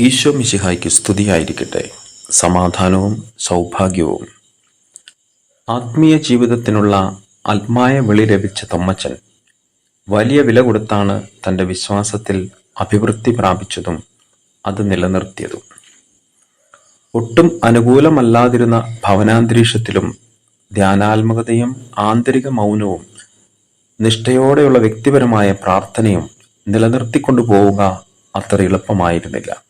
ഈശോ മിശിഹായ്ക്ക് സ്തുതിയായിരിക്കട്ടെ. സമാധാനവും സൗഭാഗ്യവും. ആത്മീയ ജീവിതത്തിനുള്ള ആത്മായ വിളി ലഭിച്ച തൊമ്മച്ചൻ വലിയ വില കൊടുത്താണ് തന്റെ വിശ്വാസത്തിൽ അഭിവൃദ്ധി പ്രാപിച്ചതും അത് നിലനിർത്തിയതും. ഒട്ടും അനുകൂലമല്ലാതിരുന്ന ഭവനാന്തരീക്ഷത്തിലും ധ്യാനാത്മകതയും ആന്തരിക മൗനവും നിഷ്ഠയോടെയുള്ള വ്യക്തിപരമായ പ്രാർത്ഥനയും നിലനിർത്തിക്കൊണ്ടു പോവുക അത്ര എളുപ്പമായിരുന്നില്ല.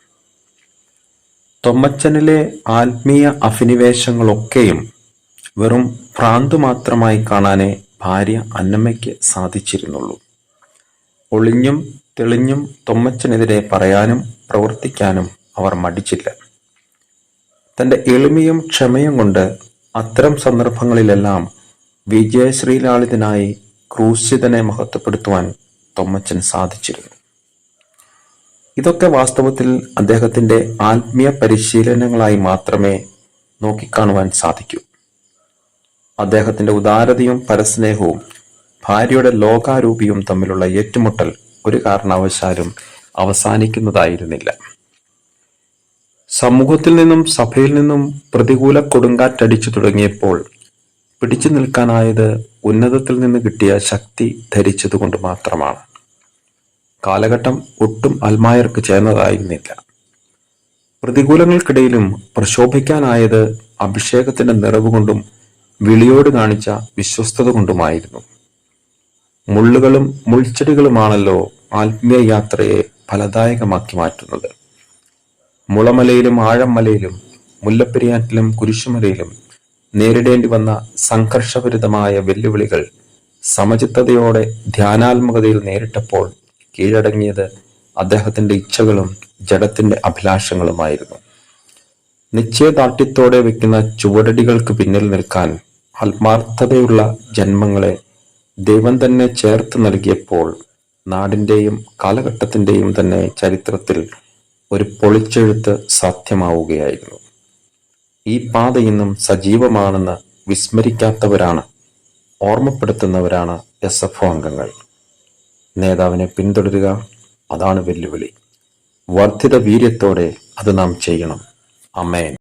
തൊമ്മച്ചനിലെ ആത്മീയ അഭിനിവേശങ്ങളൊക്കെയും വെറും ഭ്രാന്ത് മാത്രമായി കാണാനേ ഭാര്യ അന്നമ്മയ്ക്ക് സാധിച്ചിരുന്നുള്ളൂ. ഒളിഞ്ഞും തെളിഞ്ഞും തൊമ്മച്ചനെതിരെ പറയാനും പ്രവർത്തിക്കാനും അവർ മടിച്ചില്ല. തന്റെ എളിമയും ക്ഷമയും കൊണ്ട് അത്തരം സന്ദർഭങ്ങളിലെല്ലാം വിജയശ്രീലാളിതനായി ക്രൂശിതനെ മഹത്വപ്പെടുത്തുവാൻ തൊമ്മച്ചൻ സാധിച്ചിരുന്നു. ഇതൊക്കെ വാസ്തവത്തിൽ അദ്ദേഹത്തിന്റെ ആത്മീയ പരിശീലനങ്ങളായി മാത്രമേ നോക്കിക്കാണുവാൻ സാധിക്കൂ. അദ്ദേഹത്തിന്റെ ഉദാരതയും പരസ്നേഹവും ഭാര്യയുടെ ലോകാരൂപിയും തമ്മിലുള്ള ഏറ്റുമുട്ടൽ ഒരു കാരണവശാലും അവസാനിക്കുന്നതായിരുന്നില്ല. സമൂഹത്തിൽ നിന്നും സഭയിൽ നിന്നും പ്രതികൂല കൊടുങ്കാറ്റടിച്ചു തുടങ്ങിയപ്പോൾ പിടിച്ചു നിൽക്കാനായത് ഉന്നതത്തിൽ നിന്ന് കിട്ടിയ ശക്തി ധരിച്ചതുകൊണ്ട് മാത്രമാണ്. കാലഘട്ടം ഒട്ടും അൽമായർക്ക് ചേർന്നതായിരുന്നില്ല. പ്രതികൂലങ്ങൾക്കിടയിലും പ്രശോഭിക്കാനായത് അഭിഷേകത്തിന്റെ നിറവ് കൊണ്ടും വിളിയോട് കാണിച്ച വിശ്വസ്തത കൊണ്ടുമായിരുന്നു. മുള്ളുകളും മുൾച്ചെടികളുമാണല്ലോ ആത്മീയ യാത്രയെ ഫലദായകമാക്കി മാറ്റുന്നത്. മുളമലയിലും ആഴമലയിലും മുല്ലപ്പെരിയാറ്റിലും കുരിശുമലയിലും നേരിടേണ്ടി വന്ന സംഘർഷഭരിതമായ വെല്ലുവിളികൾ സമചിത്തതയോടെ ധ്യാനാത്മകതയിൽ നേരിട്ടപ്പോൾ കീഴടങ്ങിയത് അദ്ദേഹത്തിന്റെ ഇച്ഛകളും ജഡത്തിന്റെ അഭിലാഷങ്ങളുമായിരുന്നു. നിശ്ചയദാർഢ്യത്തോടെ വെക്കുന്ന ചുവടടികൾക്ക് പിന്നിൽ നിൽക്കാൻ ആത്മാർത്ഥതയുള്ള ജന്മങ്ങളെ ദൈവം തന്നെ ചേർത്ത് നൽകിയപ്പോൾ നാടിന്റെയും കാലഘട്ടത്തിന്റെയും തന്നെ ചരിത്രത്തിൽ ഒരു പൊളിച്ചെഴുത്ത് സാധ്യമാവുകയായിരുന്നു. ഈ പാത ഇന്നും സജീവമാണെന്ന് വിസ്മരിക്കാത്തവരാണ് ഓർമ്മപ്പെടുത്തുന്നവരാണ് എസ് എഫ് ഒ അംഗങ്ങൾ. നേതാവിനെ പിന്തുടരുക അതാണ് വെല്ലുവിളി. വർദ്ധിത വീര്യത്തോടെ അത് നാം ചെയ്യണം. അമേൻ